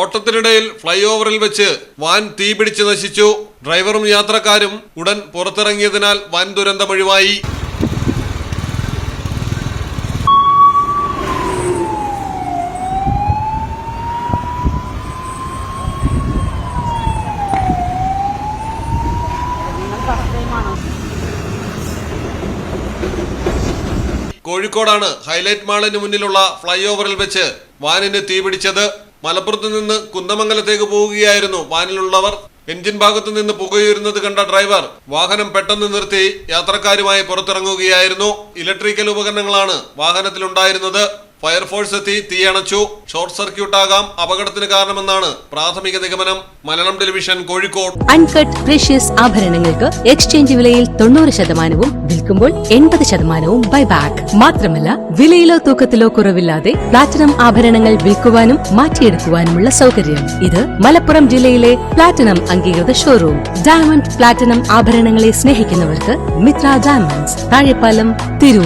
ഓട്ടത്തിനിടയിൽ fly ഓവറിൽ വെച്ച് van തീപിടിച്ച് നശിച്ചു. ഡ്രൈവറും യാത്രക്കാരും ഉടൻ പുറത്തിറങ്ങിയതിനാൽ വൻ ദുരന്തമൊഴിവായി കോഴിക്കോടാണ് ഹൈലൈറ്റ് മാളിന് മുന്നിലുള്ള ഫ്ലൈ ഓവറിൽ വെച്ച് വാനിന് തീപിടിച്ചത്. മലപ്പുറത്ത് നിന്ന് കുന്ദമംഗലത്തേക്ക് പോവുകയായിരുന്നു വാനിലുള്ളവർ. എഞ്ചിൻ ഭാഗത്തു നിന്ന് പുകയുരുന്നത് കണ്ട ഡ്രൈവർ വാഹനം പെട്ടെന്ന് നിർത്തി യാത്രക്കാരുമായി പുറത്തിറങ്ങുകയായിരുന്നു. ഇലക്ട്രിക്കൽ ഉപകരണങ്ങളാണ് വാഹനത്തിലുണ്ടായിരുന്നത്. ഫയർഫോഴ്സ് എത്തി തീയണച്ചു. ഷോർട്ട് സർക്യൂട്ട് ആകാം അപകടത്തിന് കാരണമെന്നാണ് പ്രാഥമിക നിഗമനം. Malayalam television Kozhikode. Uncut precious ആഭരണങ്ങൾക്ക് exchange വിലയിൽ തൊണ്ണൂറ് ശതമാനവും വിൽക്കുമ്പോൾ എൺപത് ശതമാനവും ബൈബാക്ക് മാത്രമല്ല വിലയിലോ തൂക്കത്തിലോ കുറവില്ലാതെ പ്ലാറ്റിനം ആഭരണങ്ങൾ വിൽക്കുവാനും മാറ്റിയെടുക്കുവാനുമുള്ള സൗകര്യം. ഇത് മലപ്പുറം ജില്ലയിലെ പ്ലാറ്റിനം അംഗീകൃത ഷോറൂം ഡയമണ്ട് പ്ലാറ്റിനം ആഭരണങ്ങളെ സ്നേഹിക്കുന്നവർക്ക് മിത്ര ഡയമണ്ട്സ് താഴെപ്പാലം തിരൂർ.